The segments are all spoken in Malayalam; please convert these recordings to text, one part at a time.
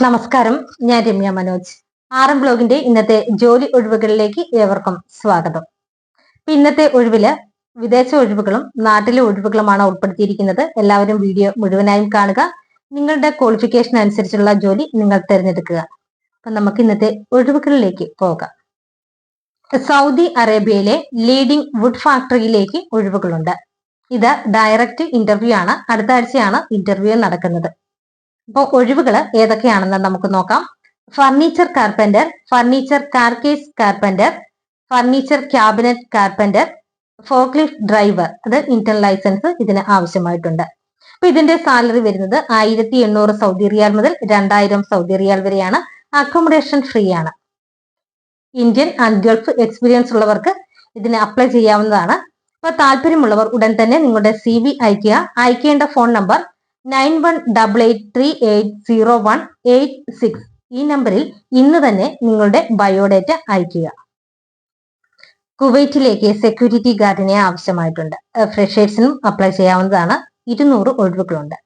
നമസ്കാരം ഞാൻ രമ്യ മനോജ്. ആർ എം ബ്ലോഗിന്റെ ഇന്നത്തെ ജോലി ഒഴിവുകളിലേക്ക് ഏവർക്കും സ്വാഗതം. ഇന്നത്തെ ഒഴിവിൽ വിദേശ ഒഴിവുകളും നാട്ടിലെ ഒഴിവുകളുമാണ് ഉൾപ്പെടുത്തിയിരിക്കുന്നത്. എല്ലാവരും വീഡിയോ മുഴുവനായും കാണുക. നിങ്ങളുടെ ക്വാളിഫിക്കേഷൻ അനുസരിച്ചുള്ള ജോലി നിങ്ങൾ തിരഞ്ഞെടുക്കുക. അപ്പൊ നമുക്ക് ഇന്നത്തെ ഒഴിവുകളിലേക്ക് പോകാം. സൗദി അറേബ്യയിലെ ലീഡിംഗ് വുഡ് ഫാക്ടറിയിലേക്ക് ഒഴിവുകളുണ്ട്. ഇത് ഡയറക്റ്റ് ഇന്റർവ്യൂ ആണ്. അടുത്ത ആഴ്ചയാണ് ഇന്റർവ്യൂ നടക്കുന്നത്. അപ്പോൾ ഒഴിവുകൾ ഏതൊക്കെയാണെന്ന് നമുക്ക് നോക്കാം. Furniture carpenter furniture carcase carpenter furniture cabinet carpenter forklift driver അത് ഇന്റർ ലൈസൻസ് ഇതിന് ആവശ്യമായിട്ടുണ്ട്. അപ്പൊ ഇതിന്റെ സാലറി വരുന്നത് ആയിരത്തി എണ്ണൂറ് സൗദി റിയാൽ മുതൽ രണ്ടായിരം സൗദി റിയാൽ വരെയാണ്. അക്കോമഡേഷൻ ഫ്രീ ആണ്. ഇന്ത്യൻ ആൻഡ് ഗൾഫ് എക്സ്പീരിയൻസ് ഉള്ളവർക്ക് ഇതിന് അപ്ലൈ ചെയ്യാവുന്നതാണ്. അപ്പൊ താല്പര്യമുള്ളവർ ഉടൻ തന്നെ നിങ്ങളുടെ സി വി അയക്കുക അയക്കേണ്ട phone number nine one double eight three eight zero one eight six. ഈ നമ്പറിൽ ഇന്ന് തന്നെ നിങ്ങളുടെ ബയോഡേറ്റ അയക്കുക കുവൈറ്റിലേക്ക് സെക്യൂരിറ്റി ഗാർഡിനെ ആവശ്യമായിട്ടുണ്ട്. ഫ്രഷേഴ്സിനും അപ്ലൈ ചെയ്യാവുന്നതാണ് ഇരുന്നൂറ് ഒഴിവുകളുണ്ട്.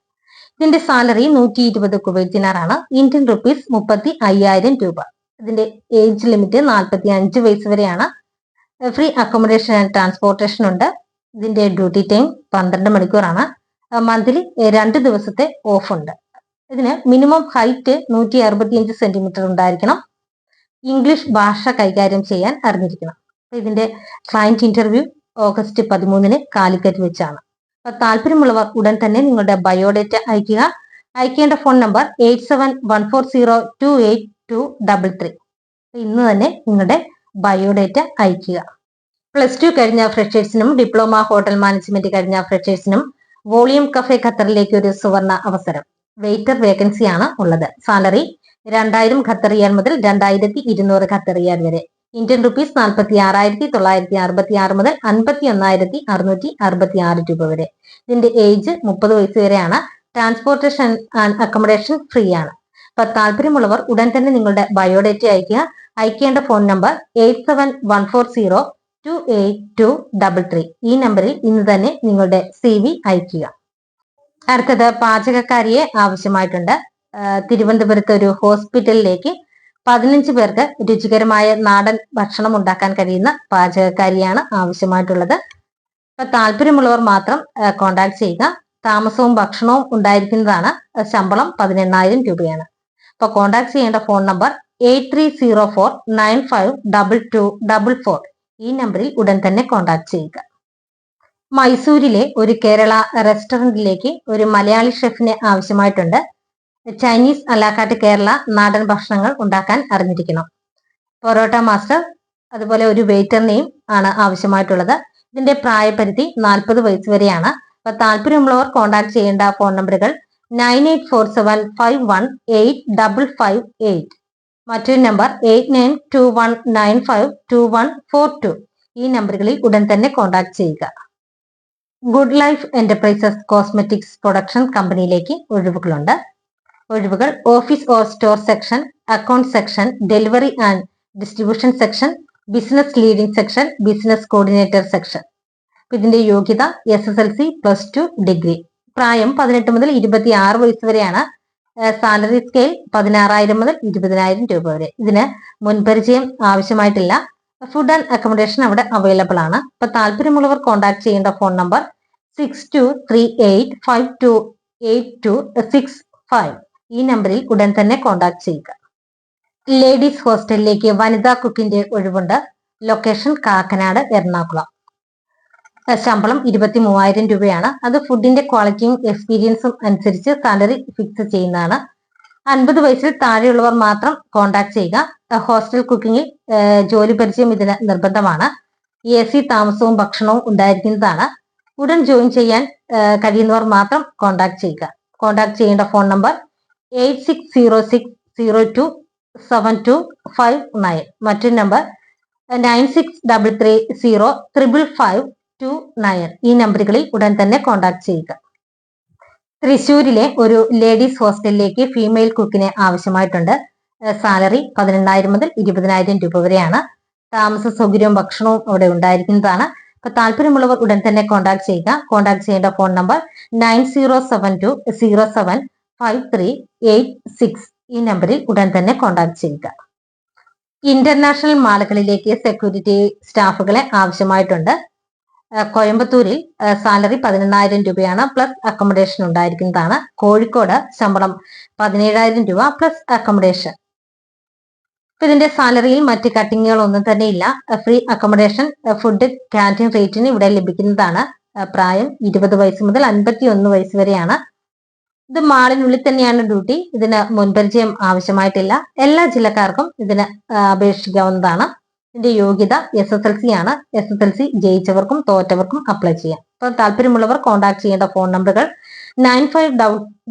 ഇതിന്റെ സാലറി നൂറ്റി ഇരുപത് കുവൈറ്റിനാറാണ് ഇന്ത്യൻ റുപ്പീസ് മുപ്പത്തി അയ്യായിരം രൂപ. ഇതിന്റെ ഏജ് ലിമിറ്റ് നാൽപ്പത്തി അഞ്ച് വയസ്സ് വരെയാണ്. ഫ്രീ അക്കോമഡേഷൻ ആൻഡ് ട്രാൻസ്പോർട്ടേഷൻ ഉണ്ട്. ഇതിന്റെ ഡ്യൂട്ടി ടൈം പന്ത്രണ്ട് മണിക്കൂറാണ്. മന്ത്ലി രണ്ട് ദിവസത്തെ ഓഫ് ഉണ്ട്. ഇതിന് മിനിമം ഹൈറ്റ് നൂറ്റി അറുപത്തിയഞ്ച് സെന്റിമീറ്റർ ഉണ്ടായിരിക്കണം. ഇംഗ്ലീഷ് ഭാഷ കൈകാര്യം ചെയ്യാൻ അറിഞ്ഞിരിക്കണം. ഇതിന്റെ ക്ലയന്റ് ഇന്റർവ്യൂ ഓഗസ്റ്റ് പതിമൂന്നിന് കാലിക്കറ്റ് വെച്ചാണ്. അപ്പൊ താല്പര്യമുള്ളവർ ഉടൻ തന്നെ നിങ്ങളുടെ ബയോഡേറ്റ അയക്കുക അയക്കേണ്ട phone number eight seven one four zero two eight two double three ഇന്ന് തന്നെ നിങ്ങളുടെ ബയോഡേറ്റ അയക്കുക പ്ലസ് ടു കഴിഞ്ഞ ഫ്രഷേഴ്സിനും ഡിപ്ലോമ ഹോട്ടൽ മാനേജ്മെന്റ് കഴിഞ്ഞ ഫ്രഷേഴ്സിനും വോളിയം കഫേ ഖത്തറിലേക്ക് ഒരു സുവർണ അവസരം. വെയിറ്റർ വേക്കൻസിയാണ് ഉള്ളത്. സാലറി രണ്ടായിരം ഖത്തറിയാൻ മുതൽ രണ്ടായിരത്തി ഇരുന്നൂറ് ഖത്തറിയാൻ വരെ. ഇന്ത്യൻ റുപ്പീസ് നാൽപ്പത്തി ആറായിരത്തി തൊള്ളായിരത്തി അറുപത്തി ആറ് മുതൽ അൻപത്തി ഒന്നായിരത്തി അറുന്നൂറ്റി അറുപത്തി ആറ് രൂപ വരെ. ഇതിന്റെ ഏജ് മുപ്പത് വയസ്സ് വരെയാണ്. ട്രാൻസ്പോർട്ടേഷൻ ആൻഡ് അക്കോമഡേഷൻ ഫ്രീ ആണ്. അപ്പൊ താല്പര്യമുള്ളവർ ഉടൻ തന്നെ നിങ്ങളുടെ ബയോഡേറ്റ അയക്കുക അയക്കേണ്ട phone number eight seven one four zero two eight two double three ഈ നമ്പറിൽ ഇന്ന് തന്നെ നിങ്ങളുടെ സി വി അയക്കുക അടുത്തത് പാചകക്കാരിയെ ആവശ്യമായിട്ടുണ്ട്. തിരുവനന്തപുരത്ത് ഒരു ഹോസ്പിറ്റലിലേക്ക് പതിനഞ്ച് പേർക്ക് രുചികരമായ നാടൻ ഭക്ഷണം ഉണ്ടാക്കാൻ കഴിയുന്ന പാചകക്കാരിയാണ് ആവശ്യമായിട്ടുള്ളത്. അപ്പൊ താല്പര്യമുള്ളവർ മാത്രം കോണ്ടാക്ട് ചെയ്യുക. താമസവും ഭക്ഷണവും ഉണ്ടായിരിക്കുന്നതാണ് ശമ്പളം പതിനെണ്ണായിരം രൂപയാണ്. അപ്പൊ കോണ്ടാക്ട് ചെയ്യേണ്ട phone number eight three zero four nine five double two double four ഈ നമ്പറിൽ ഉടൻ തന്നെ കോണ്ടാക്ട് ചെയ്യുക. മൈസൂരിലെ ഒരു കേരള റെസ്റ്റോറന്റിലേക്ക് ഒരു മലയാളി ഷെഫിനെ ആവശ്യമായിട്ടുണ്ട്. ചൈനീസ് അല്ലാക്കാട്ട് കേരള നാടൻ ഭക്ഷണങ്ങൾ ഉണ്ടാക്കാൻ അറിഞ്ഞിരിക്കണം. പൊറോട്ട മാസ്റ്റർ അതുപോലെ ഒരു വെയിറ്ററിനെയും ആണ് ആവശ്യമായിട്ടുള്ളത്. ഇതിന്റെ പ്രായപരിധി നാൽപ്പത് വയസ്സ് വരെയാണ്. അപ്പൊ താല്പര്യമുള്ളവർ കോൺടാക്ട് ചെയ്യേണ്ട ഫോൺ നമ്പറുകൾ nine eight four seven five one eight double five eight മറ്റൊരു number eight nine two one nine five two one four two ഈ നമ്പറുകളിൽ ഉടൻ തന്നെ കോൺടാക്ട് ചെയ്യുക. Good life enterprises cosmetics production കമ്പനിയിലേക്ക് ഒഴിവുകളുണ്ട്. ഒഴിവുകൾ office or store section account section delivery and distribution section business leading section business coordinator section ഇതിന്റെ യോഗ്യത S S L C plus two degree പ്രായം പതിനെട്ട് മുതൽ ഇരുപത്തി ആറ് വയസ്സ് വരെയാണ് സാലറി സ്കെയിൽ പതിനാറായിരം മുതൽ ഇരുപതിനായിരം രൂപ വരെ. ഇതിന് മുൻപരിചയം ആവശ്യമായിട്ടില്ല. ഫുഡ് ആൻഡ് അക്കോമഡേഷൻ അവിടെ അവൈലബിൾ ആണ്. അപ്പൊ താല്പര്യമുള്ളവർ കോൺടാക്ട് ചെയ്യേണ്ട phone number six two three eight five two eight two six five ഈ നമ്പറിൽ ഉടൻ തന്നെ കോൺടാക്ട് ചെയ്യുക. ലേഡീസ് ഹോസ്റ്റലിലേക്ക് വനിതാ കുക്കിന്റെ ഒഴിവുണ്ട്. ലൊക്കേഷൻ കാക്കനാട് എറണാകുളം. ശമ്പളം ഇരുപത്തി മൂവായിരം രൂപയാണ്. അത് ഫുഡിന്റെ ക്വാളിറ്റിയും എക്സ്പീരിയൻസും അനുസരിച്ച് സാലറി ഫിക്സ് ചെയ്യുന്നതാണ്. അൻപത് വയസ്സിൽ താഴെയുള്ളവർ മാത്രം കോൺടാക്ട് ചെയ്യുക. ഹോസ്റ്റൽ കുക്കിംഗിൽ ജോലി പരിചയം ഇതിന് നിർബന്ധമാണ്. എ സി താമസവും ഭക്ഷണവും ഉണ്ടായിരിക്കുന്നതാണ്. ഉടൻ ജോയിൻ ചെയ്യാൻ കഴിയുന്നവർ മാത്രം കോൺടാക്ട് ചെയ്യുക. കോൺടാക്ട് ചെയ്യേണ്ട phone number eight six zero six zero two seven two five nine മറ്റൊരു number nine six double three zero triple five two nine. ഈ നമ്പറുകളിൽ ഉടൻ തന്നെ കോൺടാക്ട് ചെയ്യുക. തൃശൂരിലെ ഒരു ലേഡീസ് ഹോസ്റ്റലിലേക്ക് ഫീമെയിൽ കുക്കിനെ ആവശ്യമായിട്ടുണ്ട്. സാലറി പതിനെണ്ണായിരം മുതൽ ഇരുപതിനായിരം രൂപ വരെയാണ്. താമസ സൗകര്യവും ഭക്ഷണവും അവിടെ ഉണ്ടായിരിക്കുന്നതാണ്. അപ്പൊ താല്പര്യമുള്ളവർ ഉടൻ തന്നെ കോൺടാക്ട് ചെയ്യുക. കോൺടാക്ട് ചെയ്യേണ്ട phone number nine zero seven two zero seven five three eight six. ഈ നമ്പറിൽ ഉടൻ തന്നെ കോൺടാക്ട് ചെയ്യുക. ഇന്റർനാഷണൽ മാളുകളിലേക്ക് സെക്യൂരിറ്റി സ്റ്റാഫുകളെ ആവശ്യമായിട്ടുണ്ട്. കോയമ്പത്തൂരിൽ സാലറി പതിനെണ്ണായിരം രൂപയാണ് പ്ലസ് അക്കോമഡേഷൻ ഉണ്ടായിരിക്കുന്നതാണ്. കോഴിക്കോട് ശമ്പളം പതിനേഴായിരം രൂപ പ്ലസ് അക്കോമഡേഷൻ ഇതിന്റെ സാലറിയിൽ മറ്റ് കട്ടിങ്ങുകൾ ഒന്നും തന്നെ ഇല്ല ഫ്രീ അക്കോമഡേഷൻ ഫുഡ് ക്യാന്റീൻ റേറ്റിന് ഇവിടെ ലഭിക്കുന്നതാണ്. പ്രായം ഇരുപത് വയസ്സ് മുതൽ അൻപത്തി ഒന്ന് വയസ്സ് വരെയാണ്. ഇത് മാളിനുള്ളിൽ തന്നെയാണ് ഡ്യൂട്ടി ഇതിന് മുൻപരിചയം ആവശ്യമായിട്ടില്ല. എല്ലാ ജില്ലക്കാർക്കും ഇതിന് അപേക്ഷിക്കാവുന്നതാണ്. ഇതിന്റെ യോഗ്യത എസ് എസ് എൽ സി ആണ്. എസ് എസ് എൽ സി ജയിച്ചവർക്കും തോറ്റവർക്കും അപ്ലൈ ചെയ്യാം. അപ്പൊ താല്പര്യമുള്ളവർ കോൺടാക്ട് ചെയ്യേണ്ട ഫോൺ നമ്പറുകൾ nine five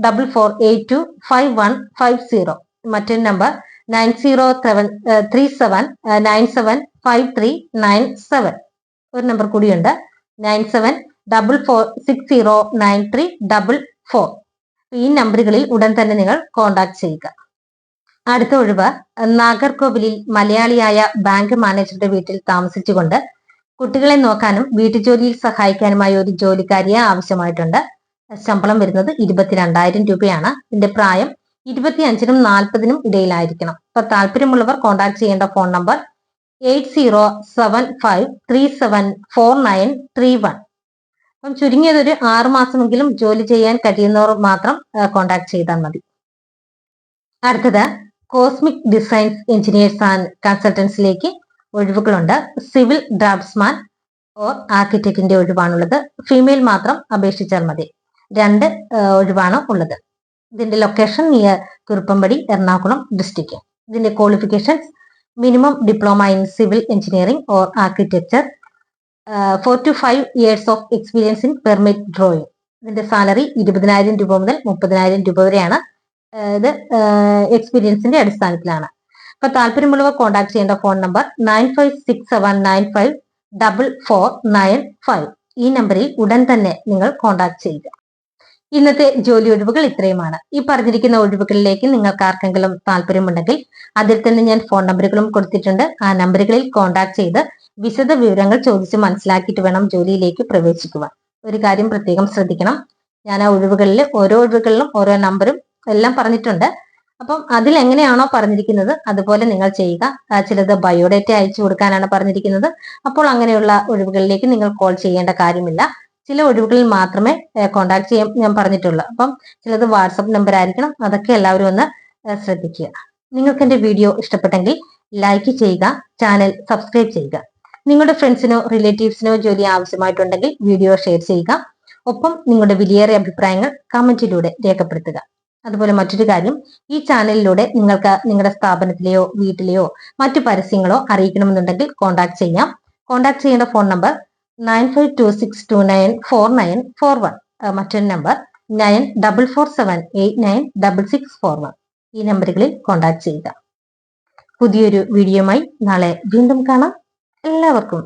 double four eight two five one five zero മറ്റൊരു number nine zero seven three seven nine seven five three nine seven ഒരു നമ്പർ കൂടിയുണ്ട്. Nine seven double four six zero nine three double four ഈ നമ്പറുകളിൽ ഉടൻ തന്നെ നിങ്ങൾ കോൺടാക്ട് ചെയ്യുക. അടുത്ത ഒഴിവ് നാഗർകോവിലിൽ മലയാളിയായ ബാങ്ക് മാനേജറുടെ വീട്ടിൽ താമസിച്ചുകൊണ്ട് കുട്ടികളെ നോക്കാനും വീട്ടുജോലിയിൽ സഹായിക്കാനുമായി ഒരു ജോലിക്കാരിയെ ആവശ്യമായിട്ടുണ്ട്. ശമ്പളം വരുന്നത് ഇരുപത്തിരണ്ടായിരം രൂപയാണ്. ഇതിന്റെ പ്രായം ഇരുപത്തിയഞ്ചിനും നാൽപ്പതിനും ഇടയിലായിരിക്കണം. അപ്പൊ താല്പര്യമുള്ളവർ കോൺടാക്ട് ചെയ്യേണ്ട phone number eight zero seven five three seven four nine three one. അപ്പം ചുരുങ്ങിയത് ഒരു ആറു മാസമെങ്കിലും ജോലി ചെയ്യാൻ കഴിയുന്നവർ മാത്രം കോൺടാക്ട് ചെയ്താൽ മതി. അടുത്തത് കോസ്മിക് ഡിസൈൻസ് എഞ്ചിനീയേഴ്സ് ആൻഡ് കൺസൾട്ടൻസിലേക്ക് ഒഴിവുകളുണ്ട്. സിവിൽ ഡ്രാഫ്റ്റ്സ്മാൻ ഓർ ആർക്കിടെക്റ്റിന്റെ ഒഴിവാണുള്ളത്. ഫീമെയിൽ മാത്രം അപേക്ഷിച്ചാൽ മതി. രണ്ട് ഒഴിവാണ് ഉള്ളത്. ഇതിന്റെ location near Kuruppampady Ernakulam district ഇതിന്റെ qualifications minimum diploma in civil engineering or architecture four to five years of experience in permit drawing ഇതിന്റെ സാലറി ഇരുപതിനായിരം രൂപ മുതൽ മുപ്പതിനായിരം രൂപ വരെയാണ്. ഇത് എക്സ്പീരിയൻസിന്റെ അടിസ്ഥാനത്തിലാണ്. അപ്പൊ താല്പര്യമുള്ളവർ കോൺടാക്ട് ചെയ്യേണ്ട phone number nine five six seven nine five double four nine five ഈ നമ്പറിൽ ഉടൻ തന്നെ നിങ്ങൾ കോൺടാക്ട് ചെയ്യുക. ഇന്നത്തെ ജോലി ഒഴിവുകൾ ഇത്രയുമാണ്. ഈ പറഞ്ഞിരിക്കുന്ന ഒഴിവുകളിലേക്ക് നിങ്ങൾക്ക് ആർക്കെങ്കിലും താല്പര്യമുണ്ടെങ്കിൽ അതിൽ തന്നെ ഞാൻ ഫോൺ നമ്പറുകളും കൊടുത്തിട്ടുണ്ട്. ആ നമ്പറുകളിൽ കോൺടാക്ട് ചെയ്ത് വിശദ വിവരങ്ങൾ ചോദിച്ച് മനസ്സിലാക്കിയിട്ട് വേണം ജോലിയിലേക്ക് പ്രവേശിക്കുവാൻ. ഒരു കാര്യം പ്രത്യേകം ശ്രദ്ധിക്കണം. ഞാൻ ആ ഒഴിവുകളിൽ ഓരോ ഒഴിവുകളിലും ഓരോ നമ്പറും എല്ലാം പറഞ്ഞിട്ടുണ്ട്. അപ്പം അതിൽ എങ്ങനെയാണോ പറഞ്ഞിരിക്കുന്നത് അതുപോലെ നിങ്ങൾ ചെയ്യുക. ചിലത് ബയോഡേറ്റ അയച്ചു കൊടുക്കാനാണ് പറഞ്ഞിരിക്കുന്നത്. അപ്പോൾ അങ്ങനെയുള്ള ഒഴിവുകളിലേക്ക് നിങ്ങൾ കോൾ ചെയ്യേണ്ട കാര്യമില്ല. ചില ഒഴിവുകളിൽ മാത്രമേ കോണ്ടാക്ട് ചെയ്യാൻ ഞാൻ പറഞ്ഞിട്ടുള്ളൂ. അപ്പം ചിലത് വാട്സപ്പ് നമ്പർ ആയിരിക്കണം. അതൊക്കെ എല്ലാവരും ഒന്ന് ശ്രദ്ധിക്കുക. നിങ്ങൾക്ക് എന്റെ വീഡിയോ ഇഷ്ടപ്പെട്ടെങ്കിൽ ലൈക്ക് ചെയ്യുക ചാനൽ സബ്സ്ക്രൈബ് ചെയ്യുക. നിങ്ങളുടെ ഫ്രണ്ട്സിനോ റിലേറ്റീവ്സിനോ ജോലി ആവശ്യമായിട്ടുണ്ടെങ്കിൽ വീഡിയോ ഷെയർ ചെയ്യുക. ഒപ്പം നിങ്ങളുടെ വിലയേറിയ അഭിപ്രായങ്ങൾ കമന്റിലൂടെ രേഖപ്പെടുത്തുക. അതുപോലെ മറ്റൊരു കാര്യം ഈ ചാനലിലൂടെ നിങ്ങൾക്ക് നിങ്ങളുടെ സ്ഥാപനത്തിലെയോ വീട്ടിലെയോ മറ്റു പരസ്യങ്ങളോ അറിയിക്കണമെന്നുണ്ടെങ്കിൽ കോൺടാക്ട് ചെയ്യാം. കോൺടാക്ട് ചെയ്യേണ്ട phone number nine five two six two nine four nine four one മറ്റൊരു number nine double four seven eight nine double six four one ഈ നമ്പറുകളിൽ കോൺടാക്ട് ചെയ്യുക. പുതിയൊരു വീഡിയോയുമായി നാളെ വീണ്ടും കാണാം. എല്ലാവർക്കും